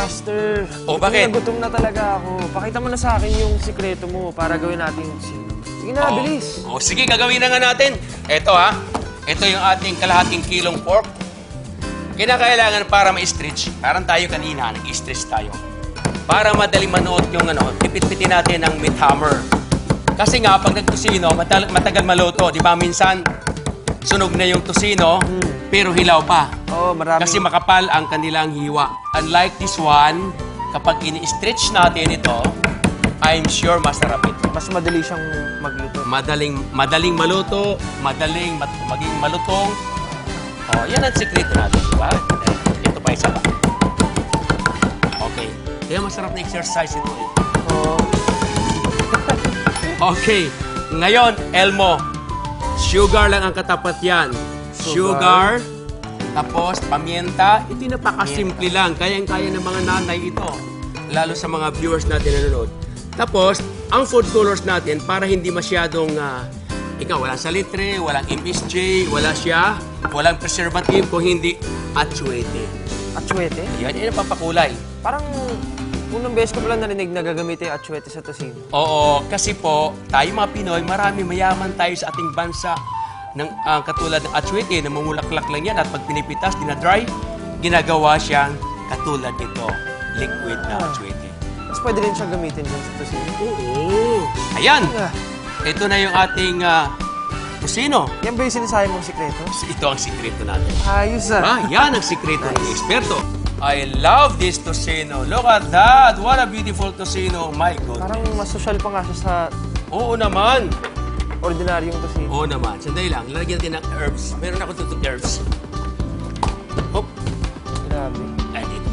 Buster. Oh, Gutom bakit? na gutom na talaga ako. Pakita mo na sa akin yung sikreto mo para gawin natin yung sino. Sige na, Oh. bilis. Oh, sige, gagawin na nga natin. Ito ha. Ito yung ating kalahating kilong pork. Kinakailangan para ma-stretch. Parang tayo kanina, nag-stretch tayo. Para madali manood yung ano, pipit-pitin natin ng meat hammer. Kasi nga, pag nagtusino, matal- matagal maluto. Di ba minsan, sunog na yung tusino, pero hilaw pa. Oh, marami. Kasi makapal ang kanilang hiwa. Unlike this one, kapag ini-stretch natin ito, I'm sure masarap ito. mas madali siyang magluto. Madaling madaling maluto, madaling mat- maging malutong. Oh, yan ang sekreto natin, di ba? Ito pa isa pa. Okay. Kaya masarap na exercise ito eh. Oh, Okay. Ngayon, Elmo, sugar lang ang katapat yan. Sugar. Sugar, tapos pamienta. Ito yung napakasimple lang. Kayang-kaya ng mga nanay ito. Lalo sa mga viewers natin na nanonood. Tapos, ang food colors natin para hindi masyadong ah, ikaw, walang salitre, walang MSG, wala siya, walang preservative, kung hindi atsuete. atsuete. Yan, yan ang papakulay. Parang unang beses ko pala narinig na gagamitin yung atsuete sa tosino. Oo, kasi po, tayo mga Pinoy, marami mayaman tayo sa ating bansa ng ah, katulad ng atsuete, namumulaklak lang yan at pag pinipitas, dinadry, ginagawa siyang katulad nito, liquid na atsuete. Mas pwede rin siyang gamitin dyan sa tosino. Oo. Ayan, Ah, ito na yung ating uh, kusino. yan ba yung sinasabi mong sikreto? Ito ang sikreto natin. Ayos ah. Ah, yan ang sikreto ng eksperto. I love this tocino. Look at that. What a beautiful tocino. My God. Parang mas social pa nga siya sa Oo naman. ordinaryong tosino. Oo naman. Sandali lang. Lalagyan natin ng herbs. Meron ako dito herbs. Hop. Grabe. Ay, dito.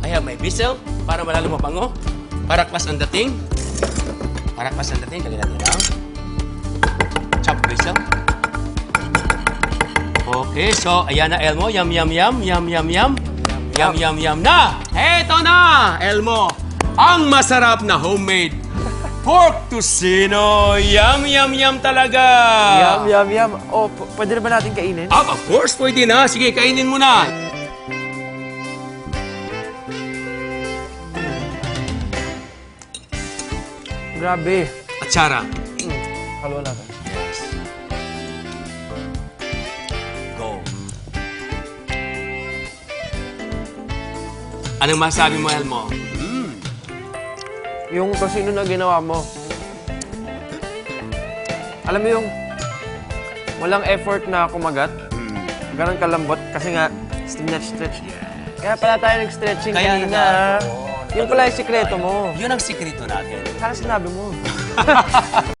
I have my basil para malalo mabango. Para klas ang dating. Para klas ang dating. Lagyan natin lang. Chopped basil. Okay, so ayan na Elmo. Yum, yum, yum. Yum, yum, yum. Yum, yum, yum na. Eto na, Elmo. Ang masarap na homemade pork tocino. Yum, yum, yum talaga. Yum, yum, yum. Oh, p- pwede na ba natin kainin? Ah, of course, pwede na. Sige, kainin mo na. Grabe. At Sarah. Hmm. Halo natin. Anong masabi mo, Elmo? Mm. Yung tosino na ginawa mo. Alam mo yung walang effort na kumagat. Mm. Ganun kalambot kasi nga stretch-stretch. Kaya pala tayo nag-stretching Kaya kanina. nga, oo. Yun pala yung sikreto mo. Yun ang sikreto natin. Sana sinabi mo.